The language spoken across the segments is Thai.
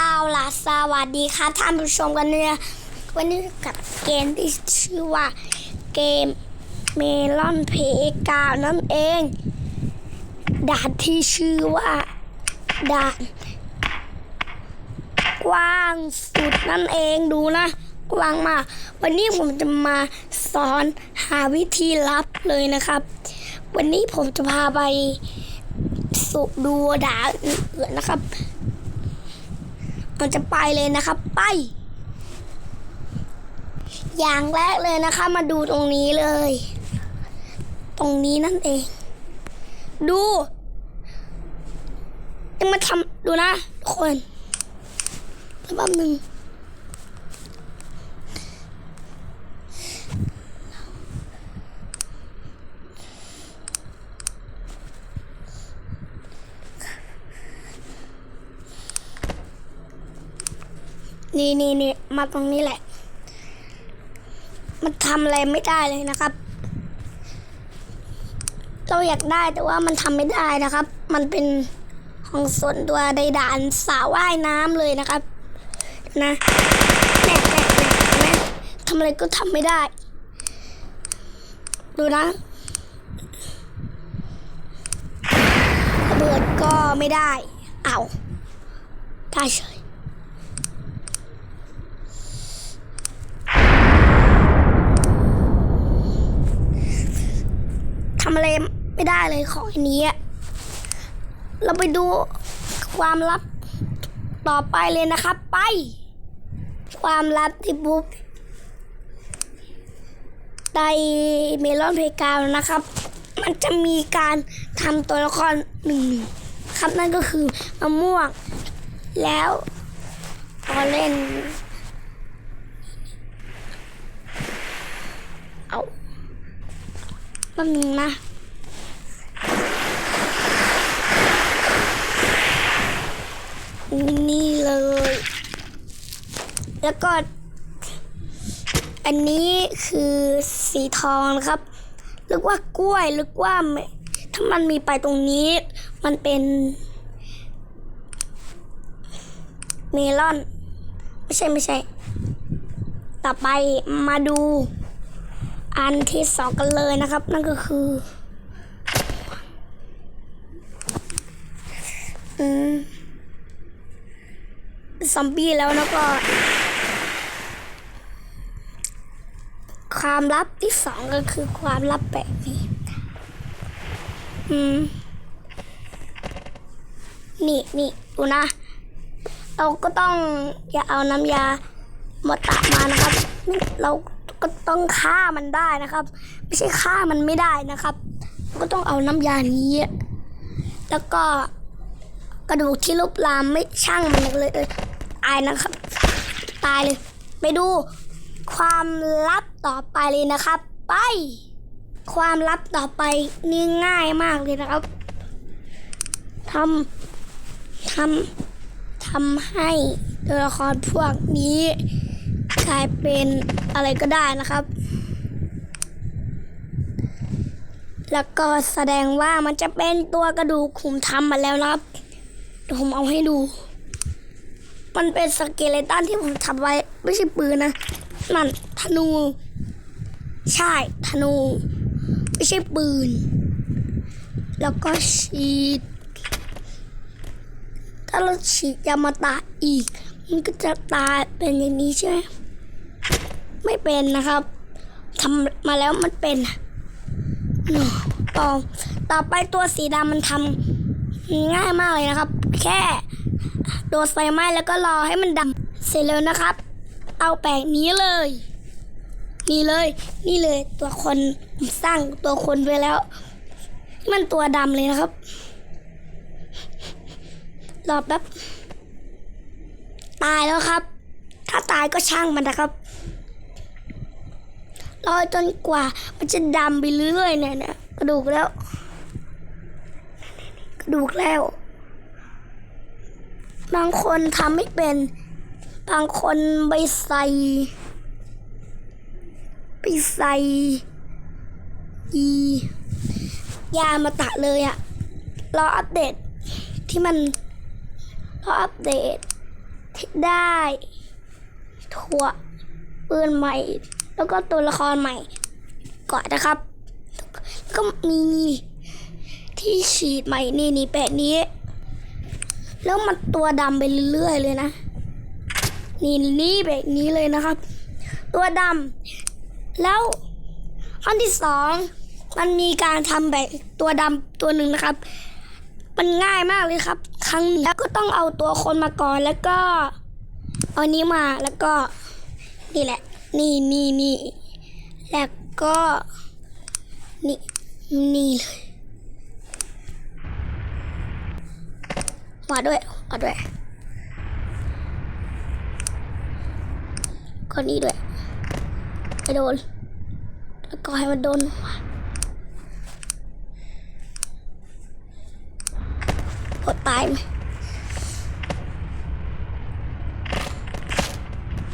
เอาล่ะสวัสดีครับท่านผู้ชมกันเนี่ยวันนี้กับเกมที่ชื่อว่าเกมเมลอนเพกาวนั่นเอง ด่านที่ชื่อว่าด่านกว้างสุดนั่นเองดูนะ กว้างมาก วันนี้ผมจะมาสอนหาวิธีลับเลยนะครับ วันนี้ผมจะพาไปสุดูด่านอื่นๆนะครับ เราจะไปเลยนะครับ ไป อย่างแรกเลยนะคะ มาดูตรงนี้เลย ตรงนี้นั่นเอง ดูจะมาทำดูนะทุกคนแป๊บหนึ่ง นี่นี่นี่มาตรงนี้แหละ มันทำอะไรไม่ได้เลยนะครับ เราอยากได้แต่ว่ามันทำไม่ได้นะครับ มันเป็นของส่วนตัวในด่านสระว่ายน้ำเลยนะครับ นะแน่แน่แน่แน่ทำอะไรก็ทำไม่ได้ ดูนะระเบิดก็ไม่ได้ เอาได้เฉย ทำอะ ไม่ได้เลยของอันนี้อะเราไปดูความลับต่อไปเลยนะครับ ไป ความลับที่บุ๊กในเมลอนเพกาวนะครับ มันจะมีการทำตัวละครหนึ่งครับนั่นก็คือมะม่วง แล้วพอเล่น เอาแป๊บนึงนะ นี่เลย แล้วก็ อันนี้คือสีทองนะครับหรือว่ากล้วยหรือว่าถ้ามันมีไปตรงนี้ มันเป็นเมลอน ไม่ใช่ไม่ใช่ ต่อไปมาดูอันที่สองกันเลยนะครับ นั่นก็คือ อืม ซอมบี้แล้วแล้วก็ความลับที่สองก็คือความลับแบบนี้อืม นี่นี่ดูนะ เราก็ต้องอย่าเอาน้ำยามาตะมานะครับ เราก็ต้องฆ่ามันได้นะครับ ไม่ใช่ฆ่ามันไม่ได้นะครับ ก็ต้องเอาน้ำยานี้ แล้วก็ กระดูกที่ลุบลามไม่ช่างมันเลยเออตายนะครับ ตายเลย ไปดู ความลับต่อไปเลยนะครับ ไป ความลับต่อไปนี่ง่ายมากเลยนะครับทำทำทำให้ตัวละครพวกนี้กลายเป็นอะไรก็ได้นะครับ แล้วก็แสดงว่ามันจะเป็นตัวกระดูกขุมทำมาแล้วนะครับ ผมเอาให้ดู มันเป็นสเกเลตันที่ผมทำไว้ ไม่ใช่ปืนนะนั่นธนู ใช่ธนู ไม่ใช่ปืน แล้วก็ฉีด ถ้าเราฉีดยามาตาอีก มันก็จะตายเป็นอย่างนี้ใช่ไหมไม่เป็นนะครับทำมาแล้วมันเป็นต่อต่อไปตัวสีดำมันทำง่ายมากเลยนะครับ แค่โดนไฟไหม้แล้วก็รอให้มันดำเสร็จแล้วนะครับ เอาแปรงนี้เลย นี่เลย นี่เลยตัวคนสร้างตัวคนไปแล้ว มันตัวดำเลยนะครับ รอแป๊บตายแล้วครับ ถ้าตายก็ช่างมันนะครับรอจนกว่ามันจะดำไปเรื่อยๆเนี่ยเนี่ยกระดูกแล้ว กระดูกแล้ว บางคนทำไม่เป็น บางคนไปใส่ ไปใส่อียามาตะเลยอะรออัปเดตที่มันรออัปเดตได้ถั่วปืนใหม่ แล้วก็ตัวละครใหม่ก่อนนะครับ ก็มีที่ฉีดใหม่นี่นี่แปะนี้ แล้วมันตัวดำไปเรื่อยๆเลยนะ นี่นี่แบบนี้เลยนะครับ ตัวดำแล้วขั้นที่สองมันมีการทำแบบตัวดำตัวหนึ่งนะครับ มันง่ายมากเลยครับ ครั้งนี้แล้วก็ต้องเอาตัวคนมาก่อนแล้วก็เอานี้มาแล้วก็นี่แหละ นี่นี่นี่แล้วก็นี่นี่เลย มาด้วยมาด้วยก็นี่ด้วยไปโดน แล้วก็ให้มันโดนหัวกดตายไหม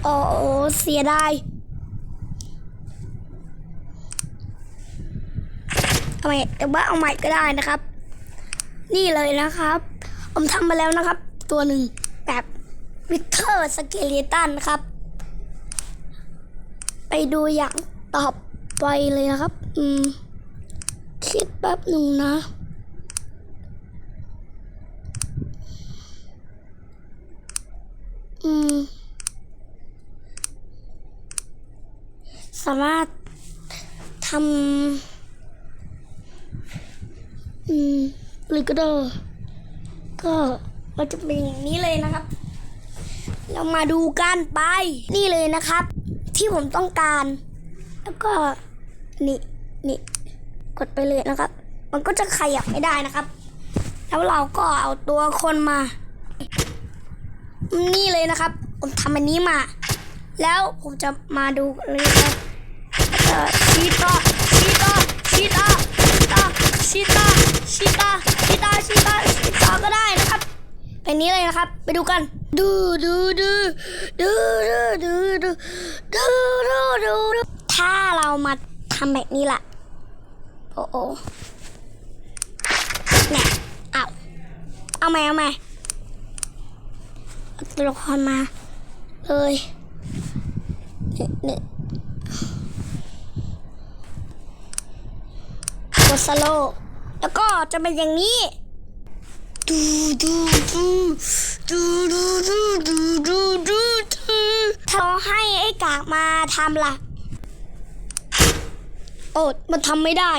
โอ้โหเสียดายเอาใหม่แต่ว่าเอาใหม่ก็ได้นะครับ นี่เลยนะครับ ผมทำมาแล้วนะครับ ตัวหนึ่งแบบวิเทอร์สเกเลตันนะครับ ไปดูอย่างต่อไปเลยนะครับ อืม คิดแป๊บหนึ่งนะอืม สามารถทำอืมหรือก็ได้ ก็มันจะเป็นอย่างนี้เลยนะครับ เรามาดูกันไปนี่เลยนะครับ ที่ผมต้องการ แล้วก็นี่นี่กดไปเลยนะครับ มันก็จะขยับไม่ได้นะครับ แล้วเราก็เอาตัวคนมา นี่เลยนะครับ ผมทำอันนี้มา แล้วผมจะมาดูเลยครับเอ่อชีตาชีตาชีตาชีตาชีตา ชีตาชีตาชีตาชีตาก็ได้นะครับเป็นนี้เลยนะครับ ไปดูกันดูดูดูดูดูดูดูดูดูดูดูถ้าเรามาทำแบบนี้ล่ะ โอ้โอเนี่ยเอาเอาไหมเอาไหมตัวละครมาเลยเนี่ยเนี่ยกดสโลว์ แล้วก็จะเป็นอย่างนี้ดูดูดูดูดูดูดูดูดูดูเราให้ไอ้กากมาทำล่ะ โอ้มันทำไม่ได้